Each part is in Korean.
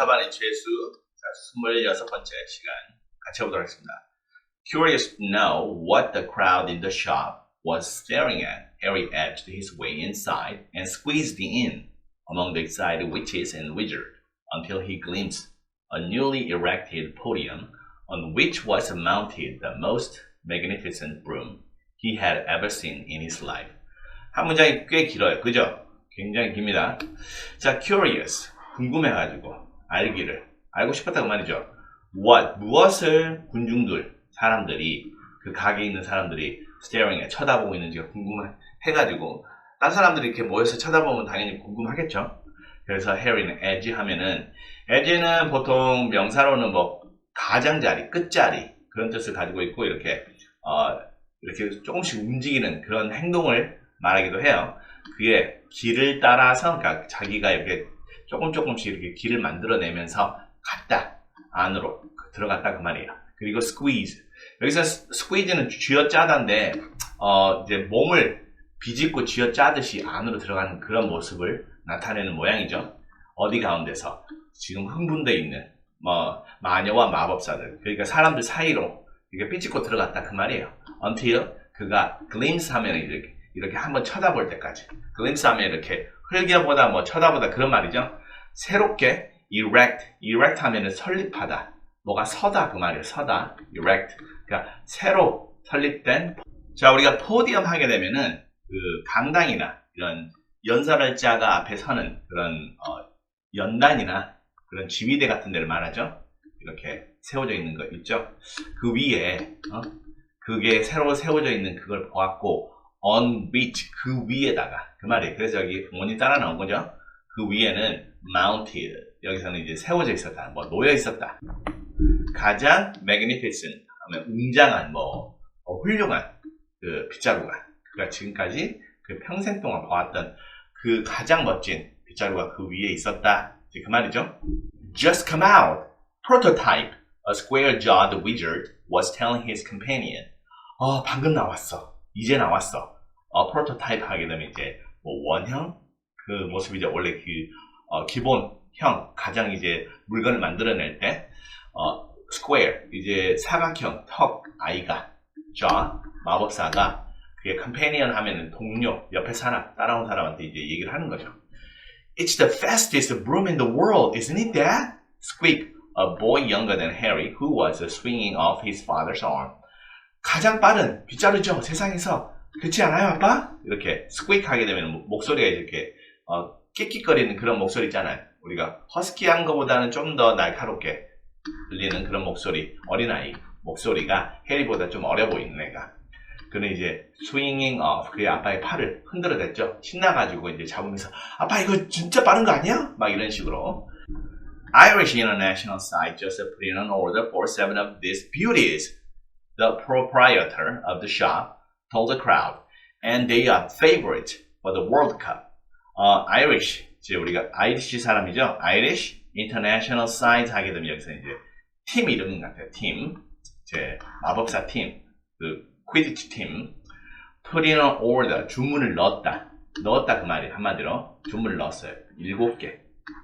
카바네 최수 자, 26번째 시간 같이 해보도록 하겠습니다. Curious to know what the crowd in the shop was staring at, Harry edged his way inside and squeezed in among the excited witches and wizards until he glimpsed a newly erected podium on which was mounted the most magnificent broom he had ever seen in his life. 한 문장이 꽤 길어요. 그죠? 굉장히 깁니다. 자, curious. 궁금해가지고, 알기를. 알고 싶었다고 말이죠. What? 무엇을 군중들, 사람들이, 그 가게에 있는 사람들이 staring에 쳐다보고 있는지가 궁금해가지고, 딴 사람들이 이렇게 모여서 쳐다보면 당연히 궁금하겠죠? 그래서 해리는 edge 하면은, edge는 보통 명사로는 뭐, 가장자리, 끝자리, 그런 뜻을 가지고 있고, 이렇게, 어, 이렇게 조금씩 움직이는 그런 행동을 말하기도 해요. 그게 길을 따라서, 그러니까 자기가 이렇게 조금 조금씩 이렇게 길을 만들어내면서 갔다, 안으로 들어갔다 그 말이에요. 그리고 squeeze. 여기서 squeeze는 쥐어짜다인데, 어, 이제 몸을 비집고 쥐어짜듯이 안으로 들어가는 그런 모습을 나타내는 모양이죠. 어디 가운데서 지금 흥분돼 있는 뭐 마녀와 마법사들, 그러니까 사람들 사이로 이게 삐집고 들어갔다 그 말이에요. until 그가 glimpse 하면 이렇게 이렇게 한번 쳐다볼 때까지. glimpse 하면 이렇게 흘겨보다 뭐 쳐다보다 그런 말이죠. 새롭게 erect, erect 하면은 설립하다. 뭐가 서다 그 말이에요. 서다. erect. 그러니까 새로 설립된 자, 우리가 포디엄 하게 되면은 그 강당이나 이런 연설할 자가 앞에 서는 그런 어, 연단이나 그런 지휘대 같은 데를 말하죠. 이렇게 세워져 있는 거 있죠. 그 위에 어? 그게 새로 세워져 있는 그걸 보았고 on which 그 위에다가 그 말이에요. 그래서 여기 본이 따라 나온 거죠. 그 위에는 mounted 여기서는 이제 세워져 있었다, 뭐 놓여 있었다. 가장 magnificent 하면 웅장한 뭐 어, 훌륭한 그 빗자루가 그가 지금까지 그 평생 동안 보았던 그 가장 멋진 빗자루가 그 위에 있었다. 이제 그 말이죠. Just come out. Prototype. A square-jawed wizard was telling his companion. 어, 방금 나왔어. 이제 나왔어. 어, 프로토타입 하게 되면 이제 뭐 원형 그 모습이죠. 원래 그 어, 기본형 가장 이제 물건을 만들어낼 때 어, square 이제 사각형 턱 아이가 자 마법사가 그게 컴패니언 하면은 동료 옆에 사람 따라온 사람한테 이제 얘기를 하는 거죠. It's the fastest broom in the world, isn't it, Dad? Squeaked a boy younger than Harry, who was swinging off his father's arm. 가장 빠른 빗자루죠 세상에서 그렇지 않아요 아빠? 이렇게 스퀘이크 하게 되면 목소리가 이렇게 어, 끽끽거리는 그런 목소리 있잖아요. 우리가 허스키한 것보다는 좀 더 날카롭게 들리는 그런 목소리 어린아이 목소리가 해리보다 좀 어려 보이는 애가. 그는 이제 스윙잉 off 그의 아빠의 팔을 흔들어댔죠. 신나가지고 이제 잡으면서 아빠 이거 진짜 빠른 거 아니야? 막 이런 식으로. Irish International site just put in an order for seven of these beauties. The proprietor of the shop told the crowd, and they are favorite for the World Cup. 어, Irish, 이제 우리가 아이리시 사람이죠. Irish International Science 하게 되면 여기서 이제 팀 이름 같아요. 팀, 이제 마법사 팀, 그 퀴디치 팀. Put in an order, 주문을 넣었다. 넣었다 그 말이 한마디로 주문을 넣었어요. 일곱 개.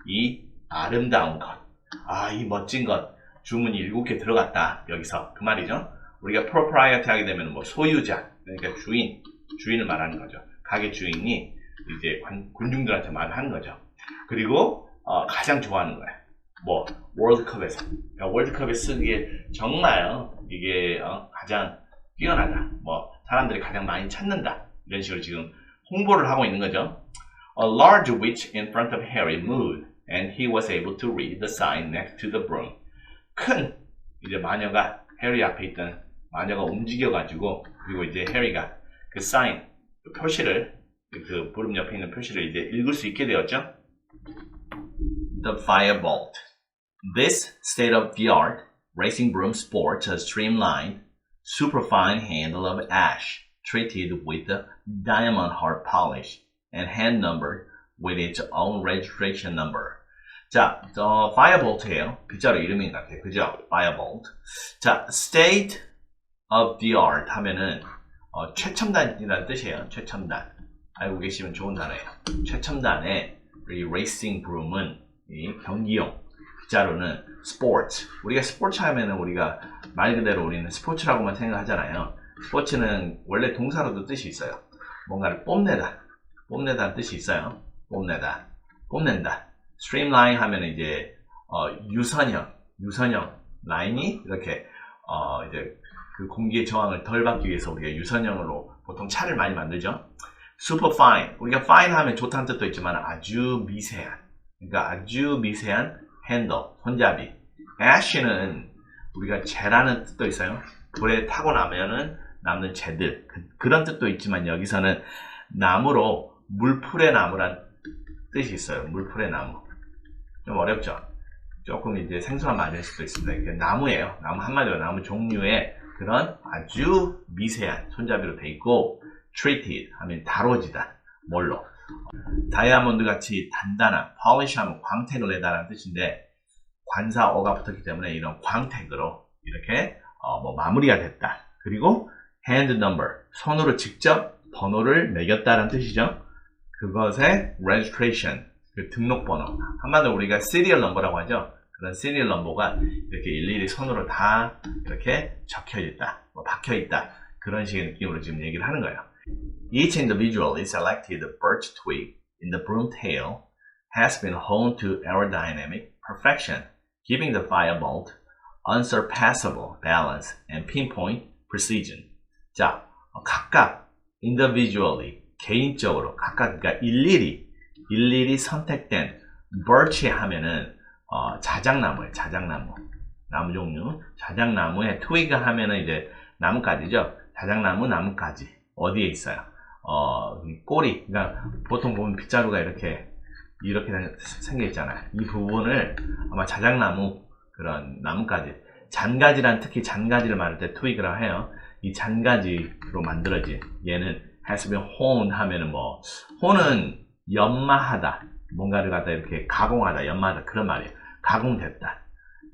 이 아름다운 것, 아, 이 멋진 것, 주문이 일곱 개 들어갔다. 여기서 그 말이죠. 우리가 proprietor 하게 되면 뭐 소유자, 그러니까 주인, 주인을 말하는 거죠. 가게 주인이 이제 관, 군중들한테 말하는 거죠. 그리고 어, 가장 좋아하는 거야. 뭐 월드컵에서 그러니까 월드컵에 쓰기에 정말 이게 어, 가장 뛰어나다. 뭐 사람들이 가장 많이 찾는다. 이런 식으로 지금 홍보를 하고 있는 거죠. A large witch in front of Harry moved, and he was able to read the sign next to the broom. 큰 이제 마녀가 해리 앞에 있던 마녀가 움직여가지고 그리고 이제 해리가 그 사인, 그 표시를 그 부름 옆에 있는 표시를 이제 읽을 수 있게 되었죠. The Firebolt. This state-of-the-art racing broom sports a streamlined, superfine handle of ash treated with a diamond hard polish and hand numbered with its own registration number. 자, 어, Firebolt예요. 빗자루 이름인 것 같아요. 그죠? Firebolt. 자, state of the art 하면은 어, 최첨단이라는 뜻이에요. 최첨단. 알고 계시면 좋은 단어예요. 최첨단의 이 레이싱 브룸은 이 경기용 자로는 sports. 우리가 스포츠 하면은 우리가 말 그대로 우리는 스포츠라고만 생각하잖아요. 스포츠는 원래 동사로도 뜻이 있어요. 뭔가를 뽐내다. 뽐내다는 뜻이 있어요. 뽐내다. 뽐낸다. streamline 하면 이제 어, 유선형, 유선형 라인이 이렇게 어, 이제 그 공기의 저항을 덜 받기 위해서 우리가 유선형으로 보통 차를 많이 만들죠. superfine. 우리가 fine 하면 좋다는 뜻도 있지만 아주 미세한. 그러니까 아주 미세한 핸들, 손잡이. ash는 우리가 재라는 뜻도 있어요. 불에 타고 나면은 남는 재들. 그, 런 뜻도 있지만 여기서는 나무로 물풀의 나무란 뜻이 있어요. 물풀의 나무. 좀 어렵죠? 조금 이제 생소한 말일 수도 있습니다. 이게 나무예요. 나무 한마디로 나무 종류의 그런 아주 미세한 손잡이로 돼 있고 treated 하면 다뤄지다. 뭘로? 다이아몬드 같이 단단한 polish 하면 광택을 내다라는 뜻인데 관사 어가 붙었기 때문에 이런 광택으로 이렇게 어, 뭐 마무리가 됐다. 그리고 hand number 손으로 직접 번호를 매겼다는 뜻이죠. 그것의 registration 그 등록번호 한마디로 우리가 serial number라고 하죠. 그런 serial number가 이렇게 일일이 손으로 다 이렇게 적혀 있다, 뭐 박혀 있다 그런 식의 느낌으로 지금 얘기를 하는 거예요. Each individually selected birch twig in the broom tail has been honed to aerodynamic perfection, giving the firebolt unsurpassable balance and pinpoint precision. 자, 각각 individually 개인적으로 각각 그러니까 일일이 일일이 선택된 birch 하면은 어, 자작나무예요. 자작나무. 나무 종류. 자작나무에 twig 하면은 이제 나뭇가지죠. 자작나무 나뭇가지. 어디에 있어요? 어, 이 꼬리. 그러니까 보통 보면 빗자루가 이렇게 이렇게 생겨 있잖아요. 이 부분을 아마 자작나무 그런 나뭇가지. 잔가지란 특히 잔가지를 말할 때 twig라고 해요. 이 잔가지로 만들어진 얘는 has been honed 하면은 뭐 hon은 연마하다. 뭔가를 갖다 이렇게 가공하다, 연마하다 그런 말이에요. 가공됐다.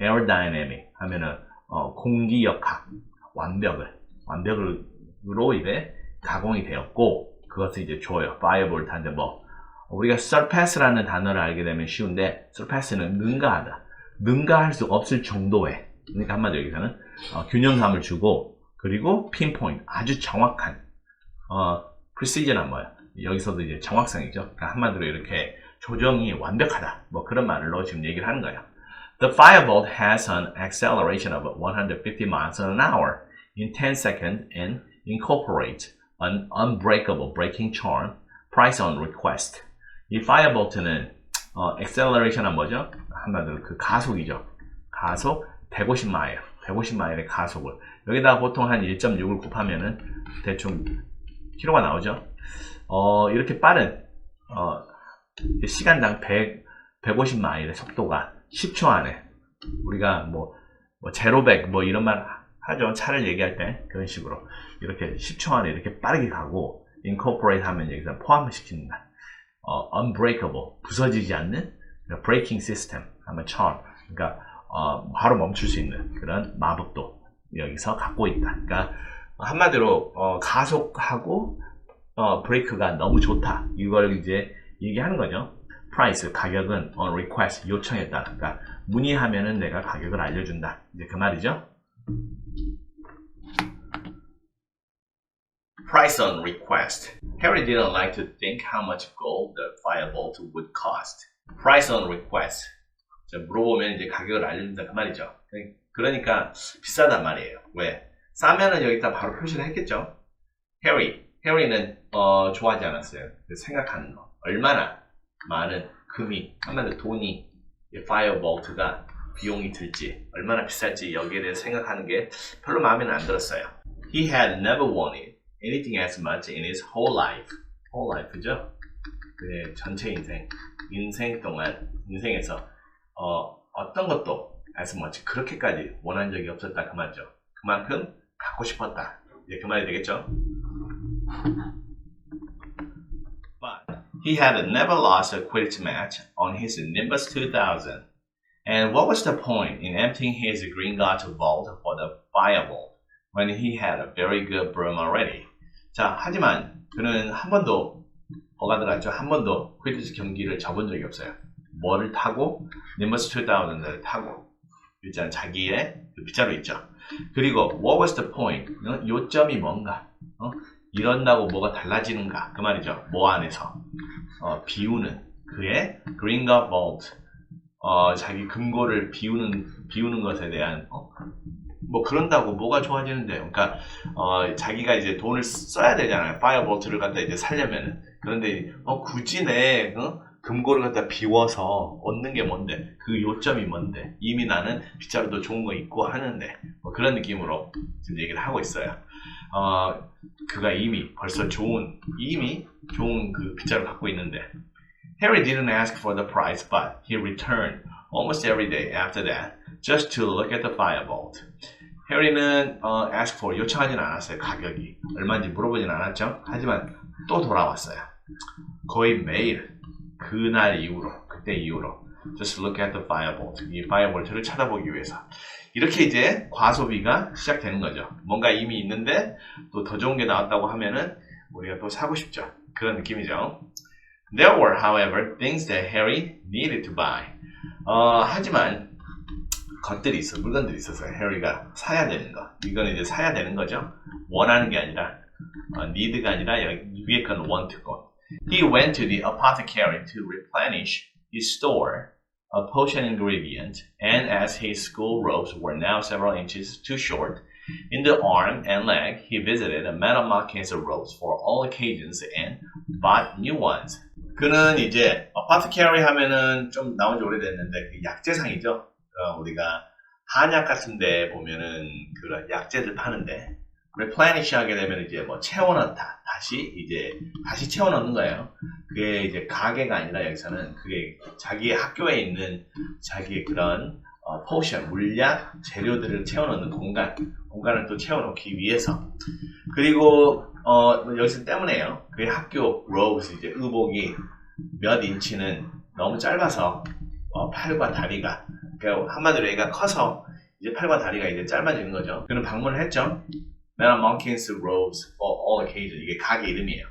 aerodynamic 하면은 어, 공기 역학 완벽을 완벽으로 이제 가공이 되었고 그것을 이제 줘요. firebolt한데 뭐 우리가 surpass라는 단어를 알게 되면 쉬운데 surpass는 능가하다. 능가할 수 없을 정도의 그러니까 한마디로 여기서는 어, 균형감을 주고 그리고 pinpoint 아주 정확한 어, precision은 뭐야? 여기서도 이제 정확성이죠. 그러니까 한마디로 이렇게 조정이 완벽하다. 뭐 그런 말로 지금 얘기를 하는 거예요. The firebolt has an acceleration of 150 miles an hour in 10 seconds and incorporates an unbreakable braking charm, price on request. 이 firebolt는 어, acceleration은 뭐죠? 한마디로 그 가속이죠. 가속 150마일, 150마일의 가속을 여기다가 보통 한 1.6을 곱하면은 대충 키로가 나오죠. 어, 이렇게 빠른 어, 시간당 100, 150마일의 속도가 10초 안에 우리가 뭐, 뭐 제로백 뭐 이런 말 하죠. 차를 얘기할 때 그런 식으로 이렇게 10초 안에 이렇게 빠르게 가고 incorporate 하면 여기서 포함시킨다. 어, unbreakable 부서지지 않는 breaking system 하면 charm 그러니까 어, 바로 멈출 수 있는 그런 마법도 여기서 갖고 있다. 그러니까 한마디로 어, 가속하고 어, 브레이크가 너무 좋다. 이걸 이제 얘기하는 거죠. price 가격은 on request 요청에 따라 그러니까 문의하면은 내가 가격을 알려준다. 이제 그 말이죠. Price on request. Harry didn't like to think how much gold the firebolt would cost. Price on request. 자, 물어보면 이제 가격을 알려준다 그 말이죠. 그러니까 비싸단 말이에요. 왜? 싸면은 여기다 바로 표시를 했겠죠. 해리, 해리는 어, 좋아하지 않았어요. 생각하는 거. 얼마나 많은 금이, 한마디로 돈이 파이어 볼트가 비용이 들지, 얼마나 비쌀지 여기에 대해서 생각하는 게 별로 마음에 안 들었어요. He had never wanted anything as much in his whole life. whole life죠? 그의 전체 인생, 인생 동안, 인생에서 어, 어떤 것도 as much 그렇게까지 원한 적이 없었다 그 말이죠. 그만큼 갖고 싶었다. 이제 그 말이 되겠죠? But he had never lost a quidditch match on his Nimbus 2000. And what was the point in emptying his green gauge vault for the firebolt when he had a very good broom already? 자, 하지만 그는 한 번도 뭐가 들어갔죠? 한 번도 퀴디치 경기를 져본 적이 없어요. 뭐를 타고 Nimbus 2000을 타고 일단 자기의 그 빗자루 있죠. 그리고 what was the point? 어? 요점이 뭔가? 어? 이런다고 뭐가 달라지는가? 그 말이죠. 뭐 안에서 어, 비우는 그의 Gringa Vault 어, 자기 금고를 비우는 비우는 것에 대한 어? 뭐 그런다고 뭐가 좋아지는데 그러니까 어, 자기가 이제 돈을 써야 되잖아요. 파이어볼트를 갖다 이제 살려면은 그런데 어, 굳이 내 어? 금고를 갖다 비워서 얻는 게 뭔데? 그 요점이 뭔데? 이미 나는 빗자루도 좋은 거 있고 하는데 뭐 그런 느낌으로 지금 얘기를 하고 있어요. 어, 그가 이미 벌써 좋은 이미 좋은 그 빗자루 갖고 있는데 Harry didn't ask for the price, but he returned almost every day after that just to look at the firebolt. 해리는 어, ask for 요청하진 않았어요. 가격이 얼마인지 물어보진 않았죠. 하지만 또 돌아왔어요. 거의 매일 그날 이후로 그때 이후로 just look at the firebolt 이 firebolt를 찾아보기 위해서 이렇게 이제 과소비가 시작되는 거죠. 뭔가 이미 있는데 또 더 좋은 게 나왔다고 하면은 우리가 또 사고 싶죠. 그런 느낌이죠. There were, however, things that Harry needed to buy. 어, 하지만 것들이 있어, 물건들이 있었어요. 해리가 사야 되는 거. 이거는 이제 사야 되는 거죠. 원하는 게 아니라 어, need가 아니라 여기 위에 건 want고. He went to the apothecary to replenish his store of potion ingredient, and as his school robes were now several inches too short, in the arm and leg, he visited a metal markings of robes for all occasions and bought new ones. 그는 이제 apothecary 하면은 좀 나온 지 오래됐는데 그 약재상이죠. 어, 우리가 한약 같은 데 보면은 그런 약재들 파는데 replenish 하게 되면 이제 뭐 채워넣다 다시 이제 다시 채워넣는 거예요. 그게 이제 가게가 아니라 여기서는 그게 자기 학교에 있는 자기의 그런 어, 포션 물약 재료들을 채워넣는 공간 공간을 또 채워놓기 위해서 그리고 어, 여기서 때문에요. 그의 학교 로브스 이제 의복이 몇 인치는 너무 짧아서 어, 팔과 다리가 그러니까 한마디로 얘가 커서 이제 팔과 다리가 이제 짧아지는 거죠. 그는 방문을 했죠. Mena Monkeys Robes for All Occasions 이게 가게 이름이에요.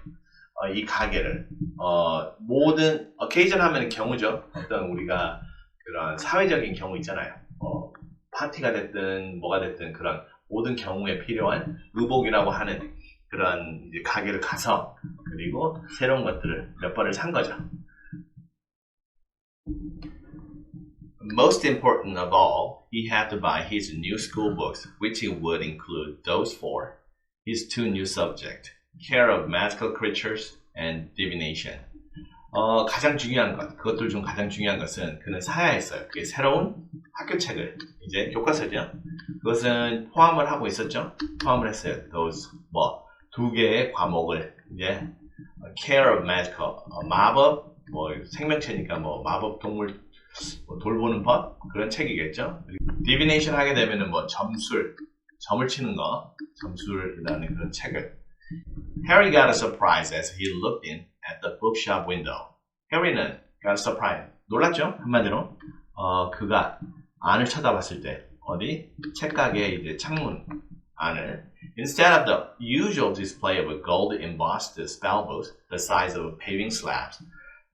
어, 이 가게를 어, 모든 occasion 하면 경우죠. 어떤 우리가 그런 사회적인 경우 있잖아요. 어, 파티가 됐든 뭐가 됐든 그런 모든 경우에 필요한 의복이라고 하는 그런 이제 가게를 가서 그리고 새로운 것들을 몇 번을 산 거죠. Most important of all, he had to buy his new school books, which would include those for his two new subjects, care of magical creatures and divination. 어, 가장 중요한 것, 그것들 중 가장 중요한 것은 그는 사야 했어요. 그게 새로운 학교 책을, 이제 교과서죠. 그것은 포함을 하고 있었죠. 포함을 했어요. those, 뭐, 두 개의 과목을, 이제, care of magical, 어, 마법, 뭐, 생명체니까 뭐, 마법 동물, 뭐 돌보는 법 그런 책이겠죠. 디비네이션 하게 되면은 뭐 점술, 점을 치는 거, 점술이라는 그런 책을. Harry got a surprise as he looked in at the bookshop window. Harry는 got a surprise. 놀랐죠? 한마디로. 어, 그가 안을 쳐다봤을 때 어디 책가게 이제 창문 안을 Instead of the usual display of a gold embossed spell book the size of paving slabs,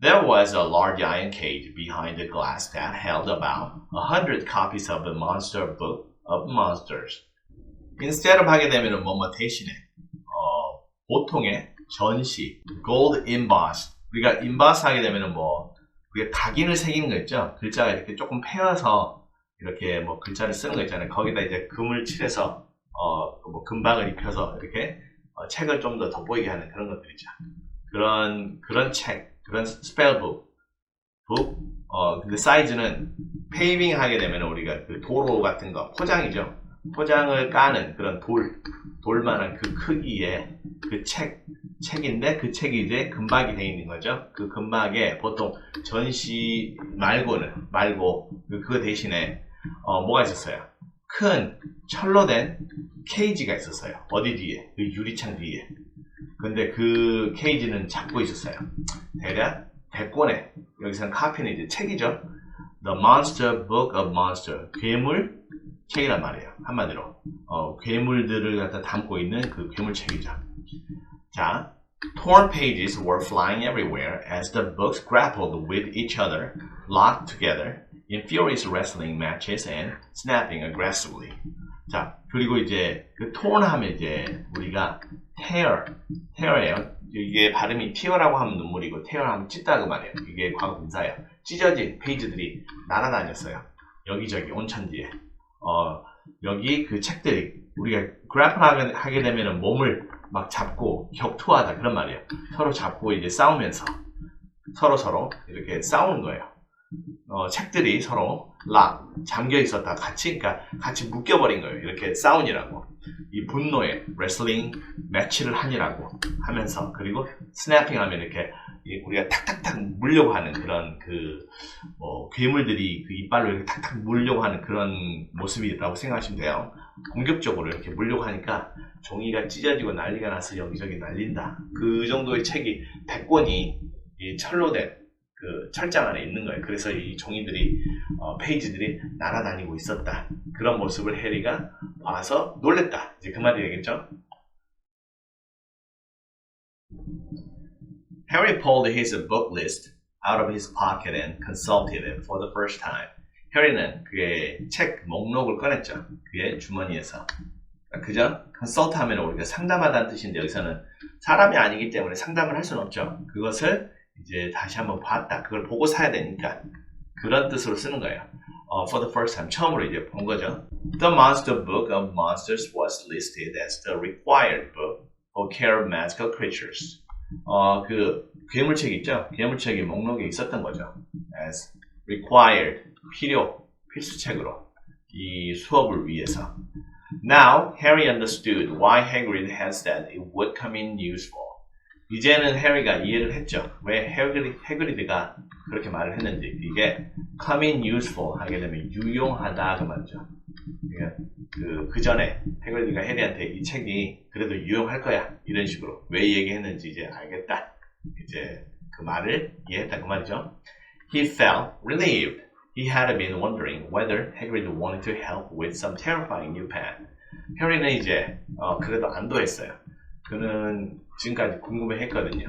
There was a large iron cage behind the glass that held about a hundred copies of the monster book of monsters. Instead of 하게 되면 뭐뭐 대신에 어, 보통의 전시, gold emboss. 우리가 emboss 하게 되면은 뭐 그게 각인을 새기는 거 있죠. 글자가 이렇게 조금 패여서 이렇게 뭐 글자를 쓰는 거 있잖아요. 거기다 이제 금을 칠해서 어 뭐 금박을 입혀서 이렇게 어, 책을 좀 더 돋보이게 하는 그런 것들이죠. 그런 그런 책. 그런 스펠북, 북, 어, 근데 사이즈는 페이빙 하게 되면 우리가 그 도로 같은 거, 포장이죠. 포장을 까는 그런 돌, 돌만한 그 크기의 그 책, 책인데 그 책이 이제 금박이 되어 있는 거죠. 그 금박에 보통 전시 말고는, 말고, 그, 그거 대신에, 어, 뭐가 있었어요? 큰 철로 된 케이지가 있었어요. 어디 뒤에? 그 유리창 뒤에. 근데 그 케이지는 잡고 있었어요. 대략 100권의 여기서는 카피는 이제 책이죠. The Monster Book of Monster 괴물 책이란 말이에요. 한마디로 어, 괴물들을 갖다 담고 있는 그 괴물 책이죠. 자, Torn pages were flying everywhere as the books grappled with each other, locked together in furious wrestling matches and snapping aggressively. 자, 그리고 이제 그 torn 하면 이제 우리가 tear, tear예요. 이게 발음이 tear라고 하면 눈물이고 tear 하면 찢다 그 말이에요. 이게 과거 분사예요. 찢어진 페이지들이 날아다녔어요. 여기저기 온천지에. 어, 여기 그 책들이 우리가 grapple 하게 되면은 몸을 막 잡고 격투하다 그런 말이에요. 서로 잡고 이제 싸우면서 서로 서로 이렇게 싸우는 거예요. 어, 책들이 서로 락 잠겨 있었다 같이 그러니까 같이 묶여버린 거예요. 이렇게 싸우니라고 이 분노에 레슬링 매치를 하니라고 하면서 그리고 스냅핑 하면 이렇게 이 우리가 탁탁탁 물려고 하는 그런 그 뭐, 괴물들이 그 이빨로 이렇게 탁탁 물려고 하는 그런 모습이라고 생각하시면 돼요. 공격적으로 이렇게 물려고 하니까 종이가 찢어지고 난리가 나서 여기저기 날린다. 그 정도의 책이 100권이 이 철로 된 그 철장 안에 있는 거예요. 그래서 이 종이들이 어, 페이지들이 날아다니고 있었다. 그런 모습을 해리가 와서 놀랬다. 이제 그 말이 되겠죠? Harry pulled his book list out of his pocket and consulted it for the first time. 해리는 그의 책 목록을 꺼냈죠. 그의 주머니에서. 그죠? consult 하면 우리가 상담하다는 뜻인데 여기서는 사람이 아니기 때문에 상담을 할 수는 없죠. 그것을 이제 다시 한번 봤다. 그걸 보고 사야 되니까 그런 뜻으로 쓰는 거예요. 어, for the first time 처음으로 이제 본 거죠. The Monster Book of Monsters was listed as the required book for care of magical creatures. 어, 그 괴물책 있죠? 괴물책이 목록에 있었던 거죠. as required 필요 필수책으로 이 수업을 위해서. Now Harry understood why Hagrid had said it would come in useful. 이제는 해리가 이해를 했죠. 왜 해그리, 해그리드가 그렇게 말을 했는지. 이게 come in useful 하게 되면 유용하다 그 말이죠. 그, 그 전에 해그리드가 해리한테 이 책이 그래도 유용할 거야. 이런 식으로. 왜 얘기했는지 이제 알겠다. 이제 그 말을 이해했다 그 말이죠. He felt relieved. He had been wondering whether Hagrid wanted to help with some terrifying new pen. 해리는 이제 어, 그래도 안도했어요. 그는 지금까지 궁금해했거든요.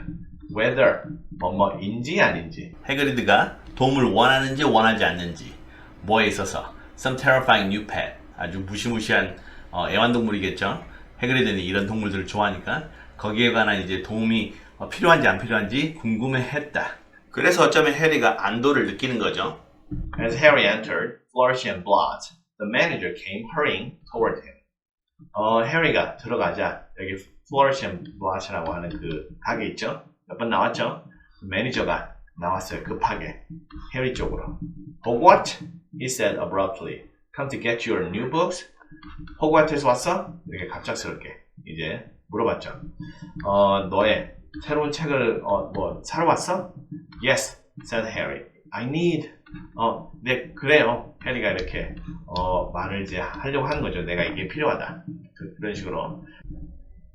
whether 뭐뭐인지 아닌지 해그리드가 도움을 원하는지 원하지 않는지 뭐에 있어서 some terrifying new pet 아주 무시무시한 어, 애완동물이겠죠. 해그리드는 이런 동물들을 좋아하니까 거기에 관한 이제 도움이 어, 필요한지 안 필요한지 궁금해했다. 그래서 어쩌면 해리가 안도를 느끼는 거죠. As Harry entered, Flourish and Blot, the manager came hurrying toward him. 어, 해리가 들어가자 여기 Flourish and Blot이라고 하는 그 가게 있죠? 몇 번 나왔죠? 그 매니저가 나왔어요. 급하게 해리 쪽으로. Hogwarts? He said abruptly. Come to get your new books? 호그와트에서 왔어? 이렇게 갑작스럽게 이제 물어봤죠. 어, 너의 새로운 책을 어, 뭐 사러 왔어? Yes, said Harry. I need. 어, 네 그래요. 해리가 이렇게 어, 말을 이제 하려고 하는 거죠. 내가 이게 필요하다. 그, 그런 식으로.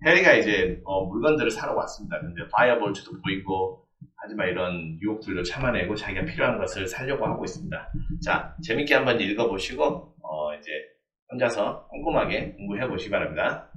해리가 이제 어, 물건들을 사러 왔습니다. 근데 파이어볼트도 보이고 하지만 이런 유혹들도 참아내고 자기가 필요한 것을 사려고 하고 있습니다. 자, 재밌게 한번 읽어보시고 어, 이제 혼자서 꼼꼼하게 공부해 보시기 바랍니다.